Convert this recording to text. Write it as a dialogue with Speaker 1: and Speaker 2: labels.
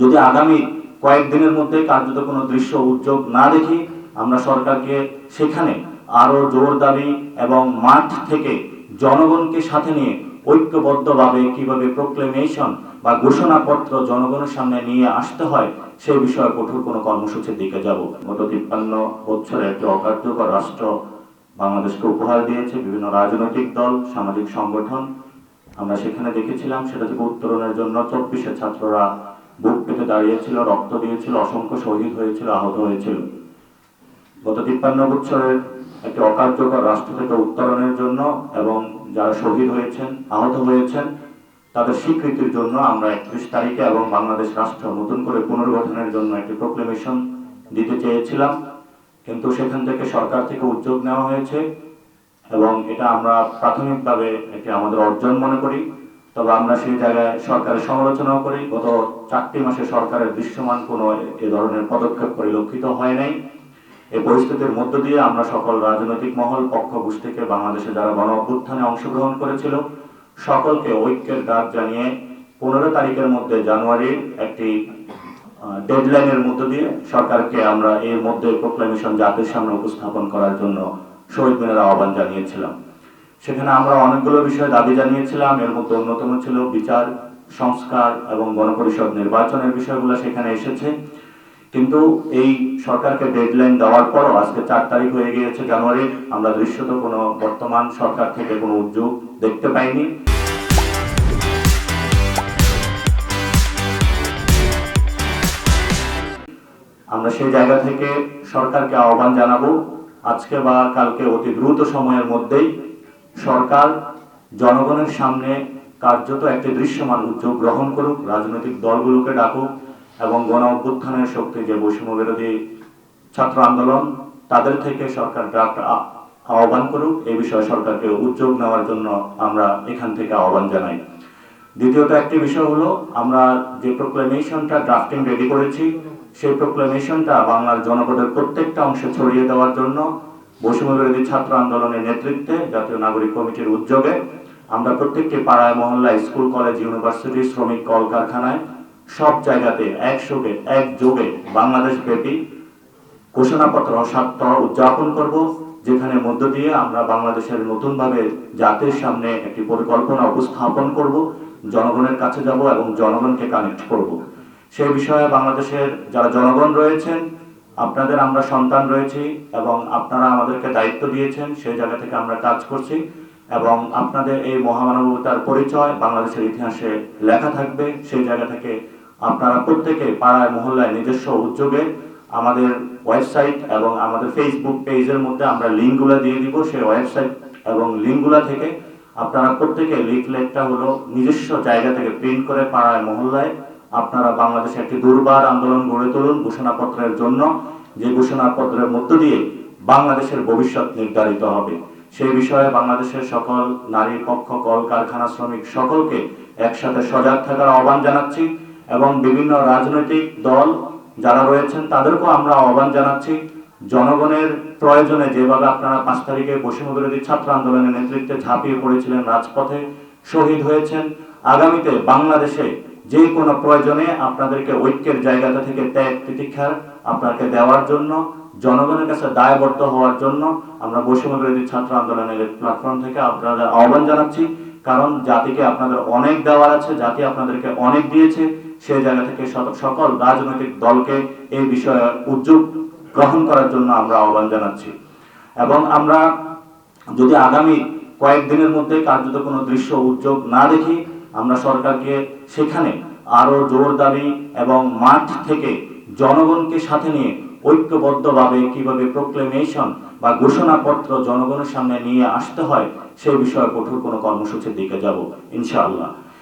Speaker 1: যদি আগামী কয়েকদিনের মধ্যে কার্যত কোনো দৃশ্য উদ্যোগ না দেখি, আমরা সরকারকে সেখানে আরও জোর দাবি এবং মাঠ থেকে জনগণকে সাথে নিয়ে ঐক্যবদ্ধভাবে কীভাবে প্রোক্লেমেশন বা ঘোষণাপত্র জনগণের সামনে নিয়ে আসতে হয় সেই বিষয়ে কঠোর কোনো কর্মসূচির দিকে যাব। গত তিপ্পান্ন বছরে একটি অকার্যকর রাষ্ট্র বাংলাদেশকে উপহার দিয়েছে, বিভিন্ন রাজনৈতিক দল, সামাজিক সংগঠন। আমরা সেখানে দেখেছিলাম, সেটা থেকে উত্তরণের জন্য চব্বিশে ছাত্ররা বুক পেতে দাঁড়িয়েছিল, রক্ত দিয়েছিল, অসংখ্য শহীদ হয়েছিল, আহত হয়েছিল। গত তিপ্পান্ন বছরের একটি অকার্যকর রাষ্ট্র থেকে উত্তরণের জন্য এবং যারা শহীদ হয়েছেন, আহত হয়েছেন, তাদের স্বীকৃতির জন্য আমরা একত্রিশ তারিখে এবং বাংলাদেশ রাষ্ট্র নতুন করে পুনর্গঠনের জন্য একটি প্রোক্লেমেশন দিতে চেয়েছিলাম। কিন্তু সেখান থেকে সরকার থেকে উদ্যোগ নেওয়া হয়েছে এবং এটা আমরা প্রাথমিকভাবে একটি আমাদের অর্জন মনে করি। তবে আমরা সেই জায়গায় সরকারের সমালোচনাও করি। গত চারটি মাসে সরকারের দৃশ্যমান কোনো এ ধরনের পদক্ষেপ পরিলক্ষিত হয় নাই। এই পরিস্থিতির মধ্য দিয়ে আমরা সকল রাজনৈতিক মহল, পক্ষ গোষ্ঠীকে বাংলাদেশে যারা গণ অভ্যুত্থানে অংশগ্রহণ করেছিল, সকলকে ঐক্যের ডাক জানিয়ে পনেরো তারিখের মধ্যে জানুয়ারির একটি ডেডলাইনের মধ্য দিয়ে সরকারকে আমরা এর মধ্যে প্রোক্লামেশন জাতির সামনে উপস্থাপন করার জন্য শহীদ মিনার আহ্বান জানিয়েছিলাম। সেখানে আমরা অনেকগুলো বিষয়ে দাবি জানিয়েছিলাম। এর মধ্যে অন্যতম ছিল বিচার, সংস্কার এবং গণপরিষদ নির্বাচনের বিষয়গুলো সেখানে এসেছে। কিন্তু এই সরকারকে ডেডলাইন দেওয়ার পরও আজকে চার তারিখ হয়ে গিয়েছে জানুয়ারির আমরা দৃশ্যত কোনো বর্তমান সরকার থেকে কোনো উদ্যোগ দেখতে পাইনি। আমরা সেই জায়গা থেকে সরকারকে আহ্বান জানাব, আজকে বা কালকে অতি দ্রুত সময়ের মধ্যেই সরকার জনগণের সামনে কার্যত একটি দৃশ্যমান উদ্যোগ গ্রহণ করুক, রাজনৈতিক দলগুলোকে ডাকুক এবং গণ অভ্যুত্থানের শক্তি যে বৈষম্য বিরোধী ছাত্র আন্দোলন, তাদের থেকে সরকার ড্রাফট আহ্বান করুক। এ বিষয়ে সরকারকে উদ্যোগ নেওয়ার জন্য আমরা এখান থেকে আহ্বান জানাই। দ্বিতীয়ত একটি বিষয় হলো, আমরা যে প্রোক্লেমেশনটা ড্রাফটিং রেডি করেছি, সেই প্রোক্লেমেশনটা বাংলার জনগণের প্রত্যেকটা অংশে ছড়িয়ে দেওয়ার জন্য বৈষম্য বিরোধী ছাত্র আন্দোলনের নেতৃত্বে জাতীয় নাগরিক কমিটির উদ্যোগে আমরা প্রত্যেকটি পাড়ায়, মহল্লায়, স্কুল, কলেজ, ইউনিভার্সিটি, শ্রমিক কলকারখানায় সব জায়গাতে একসঙ্গে, একযোগে বাংলাদেশ ব্যাপী ঘোষণাপত্র সপ্তাহ উদযাপন করব, যেখানে মধ্য দিয়ে আমরা বাংলাদেশের নতুনভাবে জাতির সামনে একটি পরিকল্পনা উপস্থাপন করব, জনগণের কাছে যাব এবং জনগণকে কানেক্ট করব। সেই বিষয়ে বাংলাদেশের যারা জনগণ রয়েছেন আপনাদের আমরা সন্তান রয়েছি এবং আপনারা আমাদেরকে দায়িত্ব দিয়েছেন, সেই জায়গা থেকে আমরা কাজ করছি এবং আপনাদের এই মহামানবতার পরিচয় বাংলাদেশের ইতিহাসে লেখা থাকবে। সেই জায়গা থেকে আপনারা প্রত্যেকে পাড়ায়, মহল্লায় নিজস্ব উদ্যোগে আমাদের ওয়েবসাইট এবং আমাদের ফেসবুক পেজের মধ্যে আমরা লিঙ্কগুলো দিয়ে দিব। সেই ওয়েবসাইট এবং লিঙ্কগুলো থেকে আপনারা প্রত্যেকে লিফলেটটা হলো নিজস্ব জায়গা থেকে প্রিন্ট করে পাড়ায়, মহল্লায় আপনারা বাংলাদেশে একটি দুর্বার আন্দোলন গড়ে তুলুন ঘোষণাপত্রের জন্য। যে ঘোষণাপত্রের মধ্য দিয়ে বাংলাদেশের ভবিষ্যৎ নির্ধারিত হবে। সেই বিষয়ে বাংলাদেশের সকল নারী পক্ষ কল কারখানা শ্রমিক সকলকে একসাথে সজাগ থাকার আহ্বান জানাচ্ছি এবং বিভিন্ন রাজনৈতিক দল যারা রয়েছেন তাদেরকেও আমরা আহ্বান জানাচ্ছি। জনগণের প্রয়োজনে যেভাবে আপনারা পাঁচ তারিখে বৈষম্য ছাত্র আন্দোলনের নেতৃত্বে ঝাঁপিয়ে পড়েছিলেন রাজপথে শহীদ হয়েছেন, আগামীতে বাংলাদেশে যে কোনো প্রয়োজনে আপনাদেরকে ঐক্যের জায়গাটা থেকে ত্যাগ প্রতীক্ষার আপনাকে দেওয়ার জন্য, জনগণের কাছে দায়বদ্ধ হওয়ার জন্য আমরা বৈষম্য বিরোধী ছাত্র আন্দোলনের প্ল্যাটফর্ম থেকে আপনাদের আহ্বান জানাচ্ছি। কারণ জাতিকে আপনাদের অনেক দেওয়ার আছে, জাতি আপনাদেরকে অনেক দিয়েছে। সেই জায়গা থেকে সকল রাজনৈতিক দলকে এই বিষয়ে উদ্যোগ গ্রহণ করার জন্য আমরা আহ্বান জানাচ্ছি। এবং আমরা যদি আগামী কয়েকদিনের মধ্যে কার্যত কোনো দৃশ্য উদ্যোগ না দেখি আমরা সরকারকে সেখানে আরও জোর দাবি এবং মাঠ থেকে জনগণকে সাথে নিয়ে ঐক্যবদ্ধভাবে কীভাবে প্রোক্লেমেশন বা ঘোষণাপত্র জনগণের সামনে নিয়ে আসতে হয়, সে বিষয়ে কঠোর কোনো কর্মসূচির দিকে যাব, ইনশাআল্লাহ।